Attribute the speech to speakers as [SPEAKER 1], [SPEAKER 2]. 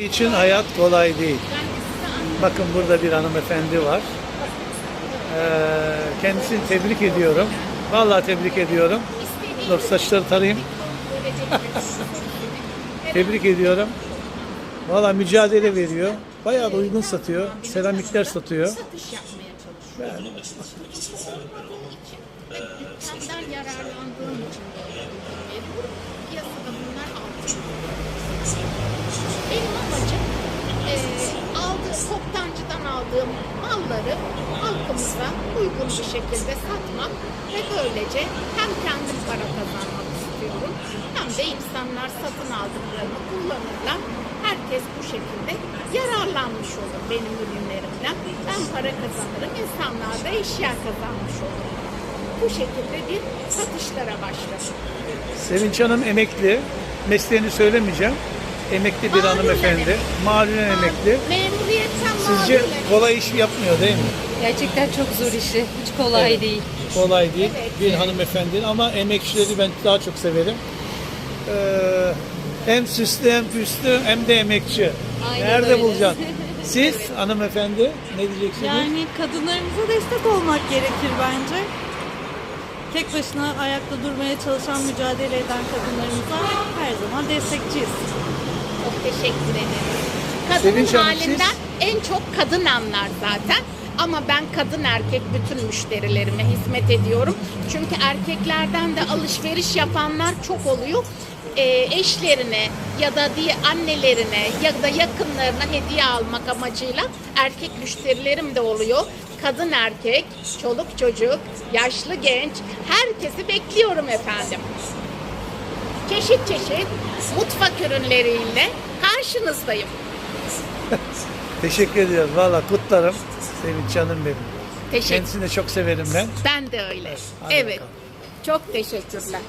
[SPEAKER 1] için hayat kolay değil. Bakın burada bir hanımefendi var. Ee, kendisini tebrik ediyorum. Vallahi tebrik ediyorum. Dur saçları tarayayım. tebrik ediyorum. Vallahi mücadele veriyor. Bayağı da uygun satıyor. Seramikler satıyor.
[SPEAKER 2] satış aldığım malları halkımıza uygun bir şekilde satmak ve böylece hem kendim para kazanmak istiyorum hem de insanlar satın aldıklarını kullanırlar. Herkes bu şekilde yararlanmış olur benim ürünlerimden. Ben para kazanırım, insanlar da eşya kazanmış olur. Bu şekilde bir satışlara başladım.
[SPEAKER 1] Sevinç Hanım emekli. Mesleğini söylemeyeceğim. Emekli bir
[SPEAKER 2] Malulen
[SPEAKER 1] hanımefendi.
[SPEAKER 2] emekli.
[SPEAKER 1] Malulen emekli.
[SPEAKER 2] Memuriyetten
[SPEAKER 1] Sizce kolay iş yapmıyor değil mi?
[SPEAKER 3] Gerçekten çok zor işi. Hiç kolay
[SPEAKER 1] Evet.
[SPEAKER 3] değil.
[SPEAKER 1] Kolay değil.
[SPEAKER 2] Evet.
[SPEAKER 1] Bir hanımefendi ama emekçileri ben daha çok severim. Ee, hem süslü hem püslü hem de emekçi.
[SPEAKER 3] Aynen
[SPEAKER 1] Nerede
[SPEAKER 3] öyle.
[SPEAKER 1] bulacaksın? Siz hanımefendi ne diyeceksiniz?
[SPEAKER 4] Yani kadınlarımıza destek olmak gerekir bence. Tek başına ayakta durmaya çalışan, mücadele eden kadınlarımıza her zaman destekçiyiz.
[SPEAKER 2] Çok teşekkür ederim. Kadının
[SPEAKER 1] Sevinç Hanım,
[SPEAKER 2] halinden en çok kadın anlar zaten. Ama ben kadın erkek bütün müşterilerime hizmet ediyorum. Çünkü erkeklerden de alışveriş yapanlar çok oluyor. Ee, eşlerine ya da diye annelerine ya da yakınlarına hediye almak amacıyla erkek müşterilerim de oluyor. Kadın erkek, çoluk çocuk, yaşlı genç herkesi bekliyorum efendim çeşit çeşit mutfak ürünleriyle karşınızdayım.
[SPEAKER 1] Teşekkür ediyorum. Valla kutlarım. Sevinç Hanım benim.
[SPEAKER 2] Teşekkür.
[SPEAKER 1] Kendisini de çok severim ben.
[SPEAKER 2] Ben de öyle.
[SPEAKER 1] Hadi
[SPEAKER 2] evet.
[SPEAKER 1] bakalım.
[SPEAKER 2] Çok teşekkürler.